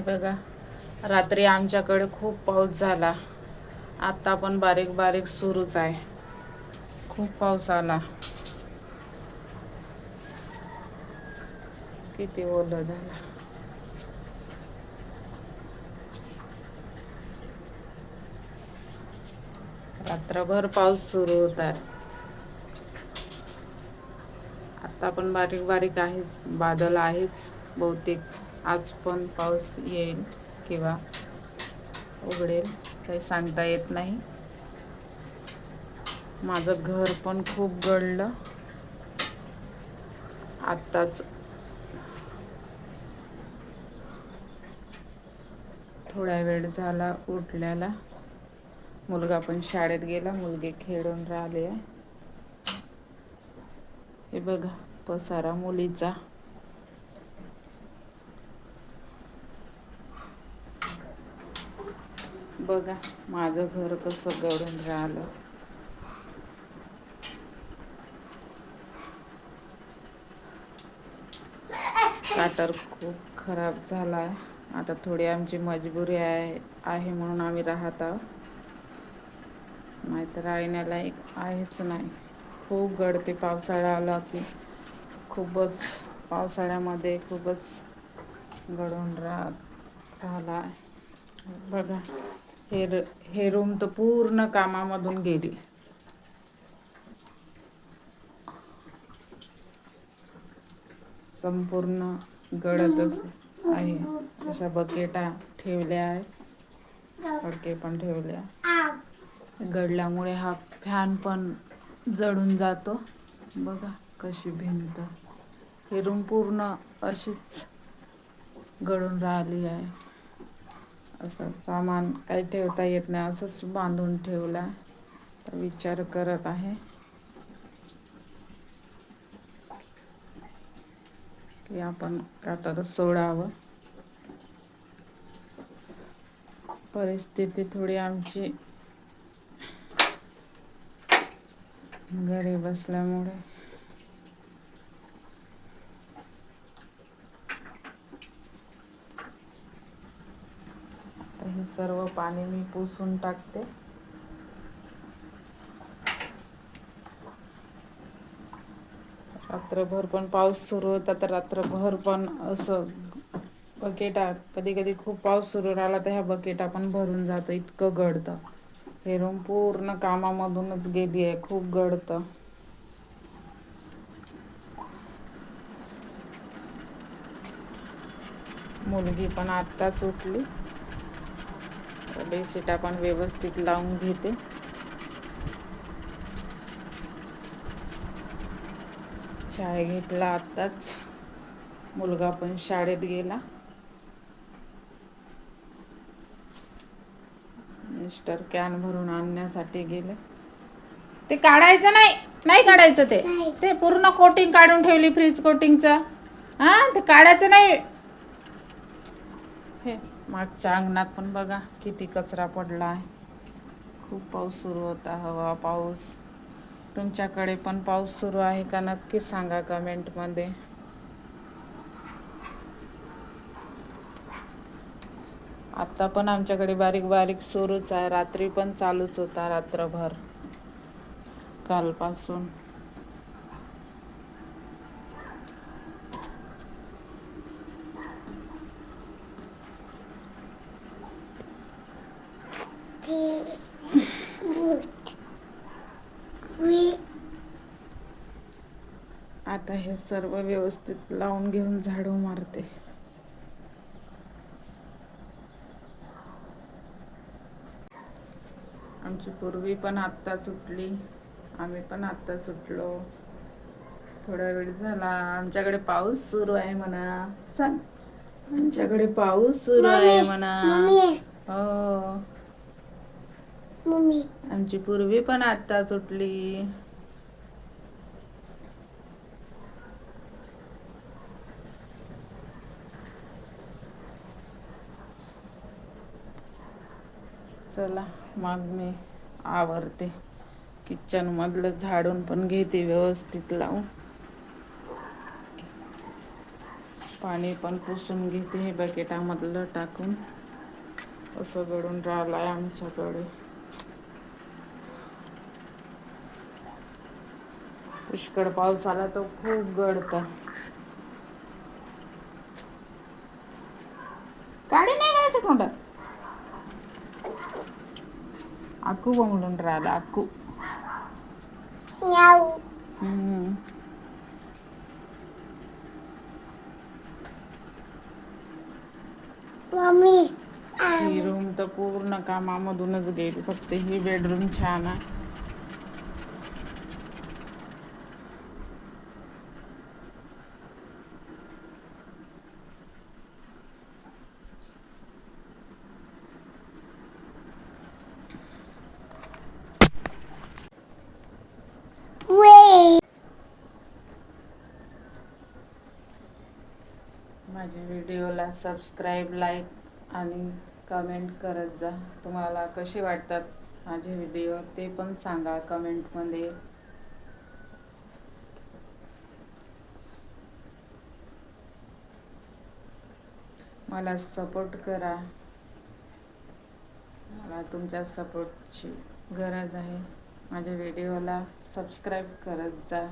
हे बघा रात्री आमच्याकडे खूप पाऊस झाला. आता पण बारीक बारीक सुरूच आहे. खूप पाऊस आला. किती ओलं झाला. रात्रभर पाऊस सुरू होता. आता पण बारीक बारीक आहेच. बादल आहेच बहुतेक. आज पण पाऊस येईल किंवा उघडेल काही सांगता येत नाही. माझं घर पण खूप गळलं. आत्ताच थोडा वेळ झाला उठल्याला. मुलगा पण शाळेत गेला मुलगी खेळून राहिले हे बघा पसारा मुलीचा. बघा माझं घर कसं गळून राहिलं. काटर खूप खराब झाला आहे आता थोडी आमची मजबुरी आहे आहे म्हणून आम्ही राहत आहोत. नाहीतर राहण्याला एक आहेच नाही. खूप गळते पावसाळा आला की खूपच पावसाळ्यामध्ये खूपच गळून राह राहिला आहे बघा. हे हे रूम तर पूर्ण कामामधून गेली. संपूर्ण गडतच आहे. अशा बकेटा ठेवल्या आहेत. फडके पण ठेवल्या. गडल्यामुळे हा फॅन पण जळून जातो. बघा कशी भिंत. हे रूम पूर्ण अशीच गळून राहिली आहे. असं सामान काही ठेवता येत नाही असंच बांधून ठेवला. तर विचार करत आहे. की आपण का तर सोडावं. परिस्थिती थोडी आमची घरी बसल्यामुळे. हे सर्व पाणी मी पुसून टाकते. रात्रभर पण पाऊस सुरू होता तर रात्रभर पण असं बकेटा कधी कधी खूप पाऊस सुरू राहिला तर ह्या बकेटा पण भरून जातं इतकं गळतं हे रूम पूर्ण कामामधूनच गेली आहे खूप गळतं मुलगी पण आत्ताच उठली. बेडशीटा पण व्यवस्थित लावून घेते. चाय घेतला आत्ताच. मुलगा पण शाळेत गेला. मिस्टर कॅन भरून आणण्यासाठी गेले. ते काढायचं नाही. नाही काढायचं ते. ते पूर्ण कोटिंग काढून ठेवली फ्रीज कोटिंगचं. हा ते काढायचं नाही. मागच्या अंगणात पण बघा किती कचरा पडला आहे खूप पाऊस सुरू होता हवा पाऊस. तुमच्याकडे पण पाऊस सुरू आहे का? नक्की सांगा कमेंटमध्ये आत्ता पण आमच्याकडे बारीक बारीक सुरूच आहे. रात्री पण चालूच होता रात्रभर. कालपासून. आता हे सर्व व्यवस्थित लावून घेऊन झाडू मारते. आमची पूर्वी पण आत्ताच उठली आम्ही पण आत्ताच उठलो थोडा वेळ झाला. आमच्याकडे पाऊस सुरू आहे म्हणा. सांग आमच्याकडे पाऊस सुरू आहे म्हणा. हो. आमची पूर्वी पण आत्ता सुटली. चला मग मी आवरते. किचन मधलं झाडून पण घेते व्यवस्थित लावून. पाणी पण पुसून घेते हे बकेटामधलं टाकून. असं गळून राहिलं आहे आमच्याकडे. पुष्कळ पाऊस आला तर खूप गळतं गाडी नाही करायचं कोणतं आकू बोंबलून राहिला आकू. हम्म. मम्मी ही रूम तर पूर्ण कामामधूनच गेली फक्त ही बेडरूम छान आहे. माझ्या व्हिडिओला सबस्क्राईब लाईक आणि कमेंट करत जा. तुम्हाला कसे वाटतात माझे व्हिडिओ ते पण सांगा कमेंटमध्ये मला सपोर्ट करा. मला तुमच्या सपोर्टची गरज आहे. माझ्या व्हिडिओला सबस्क्राईब करत जा.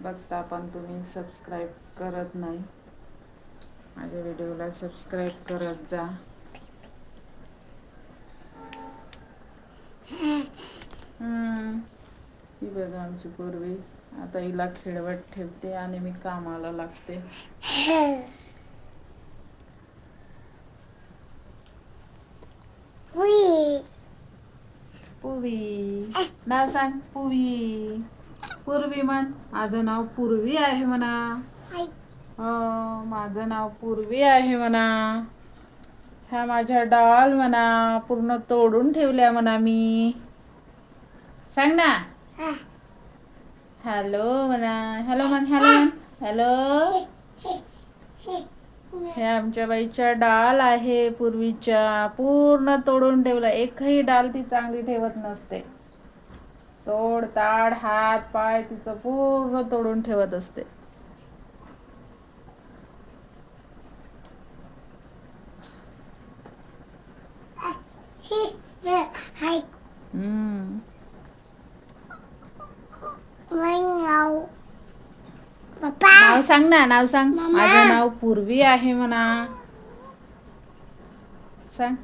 बघता पण तुम्ही सबस्क्राईब करत नाही. माझ्या व्हिडिओला सबस्क्राईब करत जा. हम्म. ही बघा आमची पूर्वी. आता हिला खेळवत ठेवते आणि मी कामाला लागते. पूवी. नाव सांग पूवी. पूर्वी म्हण. माझं नाव पूर्वी आहे म्हणा. माझं नाव पूर्वी आहे म्हणा. ह्या माझ्या डॉल म्हणा पूर्ण तोडून ठेवल्या म्हणा मी. सांग ना. हॅलो म्हणा. हॅलो म्हण हॅलो म्हण. हॅलो. हे आमच्या बाईच्या डाल आहे पूर्वीच्या. पूर्ण तोडून ठेवला. एकही डाल ती चांगली ठेवत नसते. तोड ताड हात पाय तिचं पूर्ण तोडून ठेवत असते. नाव पप्पा नाव सांग ना नाव सांग. मम्मा. माझं नाव पूर्वी आहे म्हणा. सांग.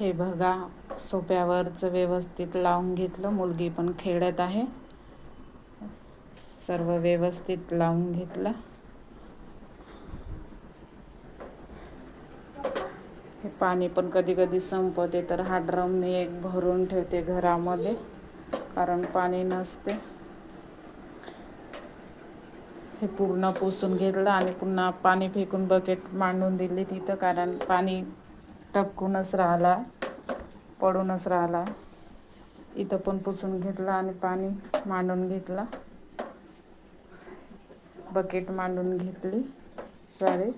हे बघा. सोप्यावरच व्यवस्थित लावून घेतलं. मुलगी पण खेळत आहे. सर्व व्यवस्थित लावून घेतलं. हे पाणी पण कधी कधी संपते तर हा ड्रम मी एक भरून ठेवते घरामध्ये कारण पाणी नसते. हे पूर्ण पुसून घेतलं आणि पुन्हा पाणी फेकून बकेट मांडून दिली तिथं कारण पाणी टपकूनच राहिला. पडूनच राहिला. इथं पण पुसून घेतलं आणि पाणी मांडून घेतला. बकेट मांडून घेतली. सॉरी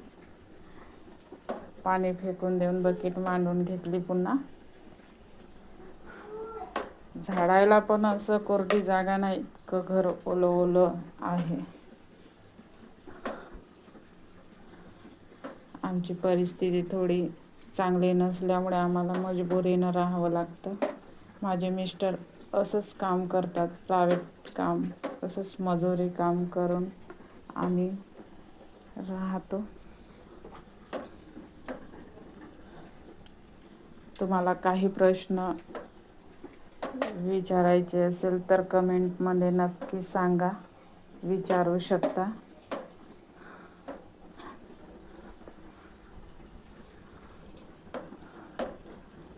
पाणी फेकून देऊन बकेट मांडून घेतली पुन्हा. झाडायला पण असं कोरडी जागा नाही इतकं घर ओलं ओलं आहे. आमची परिस्थिती थोडी चांगले नसल्यामुळे आम्हाला मजबुरीनं राहावं लागतं. माझे मिस्टर असंच काम करतात प्रायव्हेट काम असंच मजुरी काम करून आम्ही राहतो. तुम्हाला काही प्रश्न विचारायचे असेल तर कमेंटमध्ये नक्की सांगा विचारू शकता.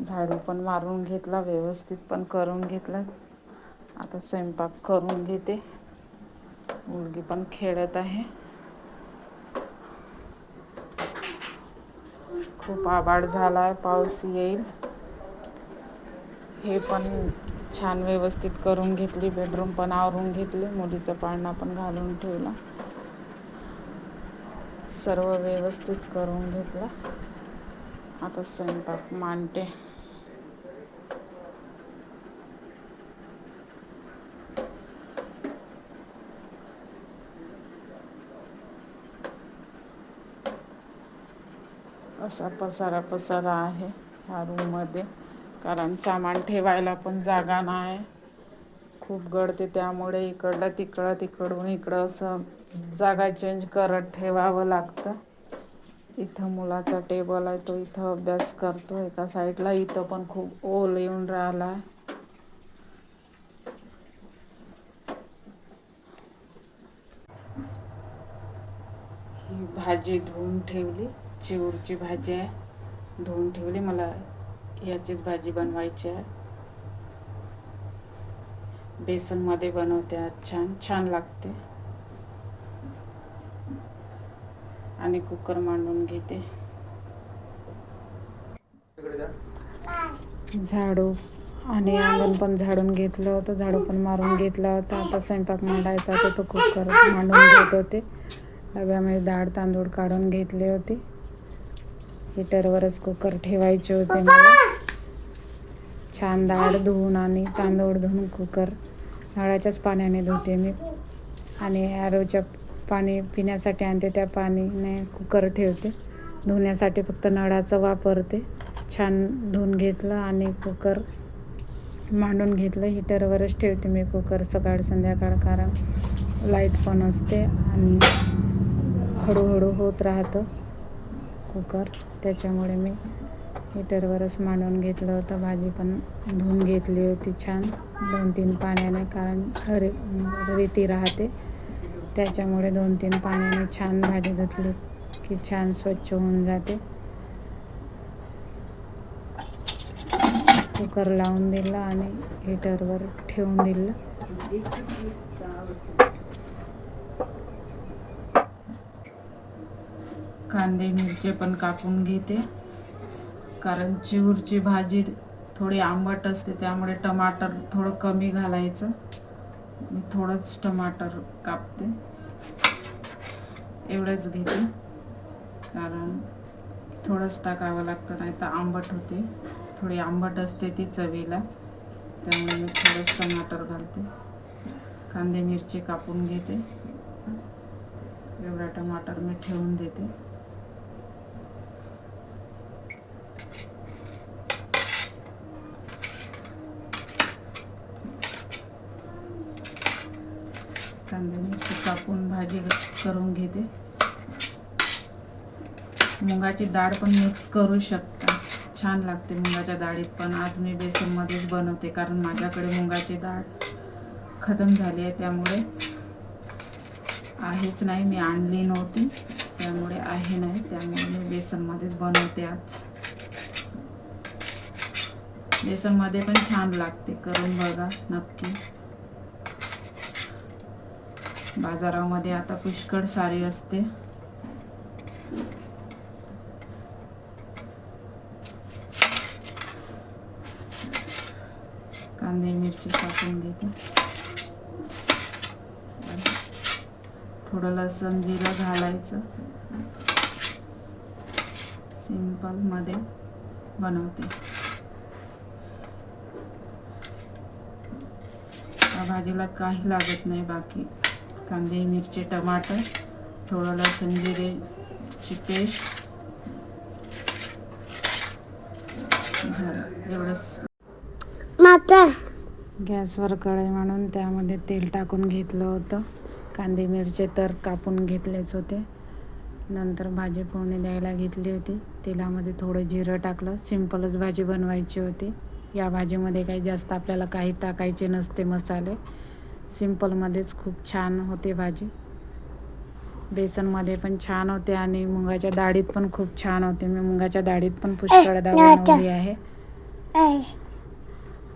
झाडू पण मारून घेतला व्यवस्थित पण करून घेतला. आता स्वयंपाक करून घेते. मुलगी पण खेळत आहे. खूप आबाड झाला आहे पाऊस येईल. हे पण छान व्यवस्थित करून घेतली बेडरूम पण आवरून घेतली मुलीचा पाळणा पण घालून ठेवला. सर्व व्यवस्थित करून घेतला. आता स्वयंपाक मांडते. असा पसारा पसारा आहे ह्या रूममध्ये कारण सामान ठेवायला पण जागा नाही. खूप गळते त्यामुळे इकडलं तिकडं तिकडून इकडं असं जागा चेंज करत ठेवावं लागतं. इथं मुलाचा टेबल आहे तो इथं अभ्यास करतो एका साईडला इथं पण खूप ओल येऊन राहिला आहे ही भाजी धुवून ठेवली. चिवरची भाजी आहे. धुवून ठेवली मला. याचीच भाजी बनवायची आहे. बेसनमध्ये बनवते छान छान लागते. आणि कुकर मांडून घेते. झाडू आणि अंगण पण झाडून घेतलं होतं. झाडू पण मारून घेतला होता. आता स्वयंपाक मांडायचा होता तो कुकर मांडून घेत होते. डब्यामध्ये डाळ तांदूळ काढून घेतले होते. हिटरवरच कुकर ठेवायचे होते मला. छान डाळ धुवून आणि तांदूळ धुवून कुकर नळाच्याच पाण्याने धुते मी. आणि ॲरोच्या पाणी पिण्यासाठी आणते त्या पाणीने कुकर ठेवते. धुण्यासाठी फक्त नळाचं वापरते छान धुवून घेतलं आणि कुकर मांडून घेतलं. हिटरवरच ठेवते मी कुकर सकाळ संध्याकाळ कारण लाइट पण असते आणि हळूहळू होत राहतं. कुकर. त्याच्यामुळे मी हिटरवरच मांडून घेतलं होतं. भाजी पण धुवून घेतली होती छान. दोन तीन पाण्याने कारण रे रेती राहते. त्याच्यामुळे दोन तीन पाण्याने छान भाजी धुतली की छान स्वच्छ होऊन जाते. कुकर लावून दिला आणि हिटरवर ठेवून दिलं. कांदे मिरचे पण कापून घेते. कारण चिवूरची भाजी थोडी आंबट असते त्यामुळे टमाटर थोडं कमी घालायचं. मी थोडंच टमाटर कापते. एवढंच घेते. कारण थोडंच टाकावं लागतं नाही तर आंबट होते. थोडी आंबट असते ती चवीला. त्यामुळे मी थोडंच टमाटर घालते. कांदे मिरची कापून घेते. एवढा टमाटर मी ठेवून देते कांदे मिरची कापून भाजी करून घेते. मुगाची डाळ पण मिक्स करू शकता. छान लागते मुगाच्या डाळीत पण. आज मी बेसनमध्येच बनवते कारण माझ्याकडे मुगाची डाळ खतम झाली आहे त्यामुळे आहेच नाही. मी आणली नव्हती त्यामुळे आहे नाही. त्यामुळे मी बेसनमध्येच बनवते आज. बेसनमध्ये पण छान लागते. करून बघा नक्की. बाजारामध्ये आता पुष्कळ सारी असते. कांदे मिरची कापून घेते. थोडं लसण जिरं घालायचं. सिंपलमध्ये बनवते. भाजीला काही लागत नाही बाकी. कांदे मिरची टमाटर थोडं लसण जिरेची पेस्ट. एवढंच. माता गॅसवर कढई म्हणून त्यामध्ये तेल टाकून घेतलं होतं. कांदे मिरचे तर कापून घेतलेच होते. नंतर भाजी फोडणी द्यायला घेतली होती. तेलामध्ये थोडं जिरं टाकलं. सिंपलच भाजी बनवायची होती. या भाजीमध्ये काही जास्त आपल्याला काही टाकायचे नसते मसाले. सिंपलमध्येच खूप छान होते भाजी. बेसनमध्ये पण छान होते आणि मुगाच्या डाळीत पण खूप छान होते. मी मुगाच्या डाळीत पण पुष्कळ डाळ बनवली आहे.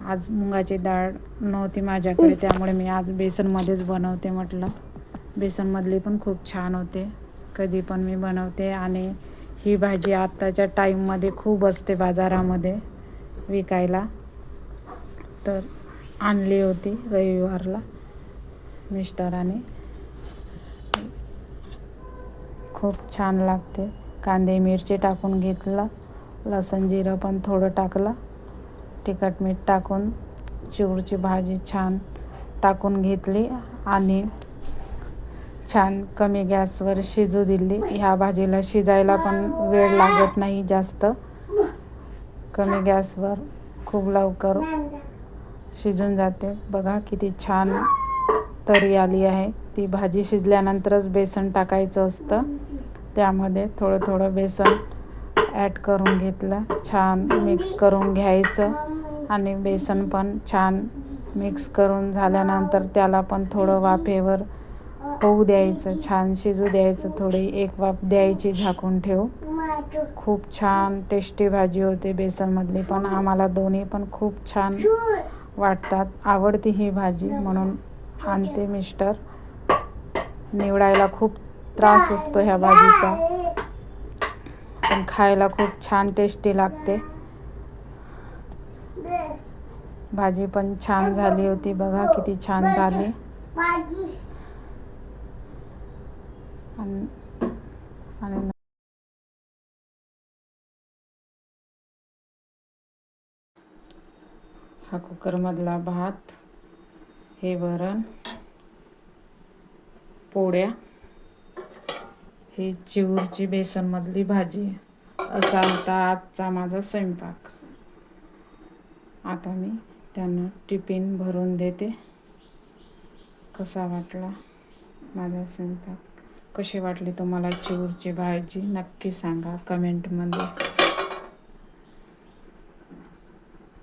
आज मुगाची डाळ नव्हती माझ्याकडे त्यामुळे मी आज बेसनमध्येच बनवते म्हटलं. बेसनमधली पण खूप छान होते. कधी पण मी बनवते आणि ही भाजी आत्ताच्या टाईममध्ये खूप असते बाजारामध्ये विकायला. तर आणली होती रविवारला. मिस्टराने. खूप छान लागते. कांदे मिरची टाकून घेतलं. लसण जिरं पण थोडं टाकलं. तिखट मीठ टाकून चिवरची भाजी छान टाकून घेतली आणि छान कमी गॅसवर शिजू दिली. ह्या भाजीला शिजायला पण वेळ लागत नाही जास्त. कमी गॅसवर खूप लवकर शिजून जाते. बघा किती छान तरी आली आहे. ती भाजी शिजल्यानंतरच बेसन टाकायचं असतं. त्यामध्ये थोडं थोडं बेसन ॲड करून घेतलं. छान मिक्स करून घ्यायचं आणि बेसन पण छान मिक्स करून झाल्यानंतर त्याला पण थोडं वाफेवर होऊ द्यायचं. छान शिजू द्यायचं. थोडी एक वाफ द्यायची झाकून ठेवू खूप छान टेस्टी भाजी होते बेसनमधली. पण आम्हाला दोन्ही पण खूप छान वाटतात. आवडती ही भाजी म्हणून आणते मिस्टर. निवडायला खूप त्रास असतो ह्या भाजीचा. पण खायला खूप छान टेस्टी लागते. भाजी पण छान झाली होती. बघा किती छान झाली. आणि हा कुकरमधला भात. हे वरण पोळ्या ही चिऊरची बेसनमधली भाजी. असा होता आजचा माझा स्वयंपाक. आता मी त्यांना टिफिन भरून देते. कसा वाटला माझा स्वयंपाक? कशी वाटली तुम्हाला चिऊरची भाजी? नक्की सांगा कमेंटमध्ये.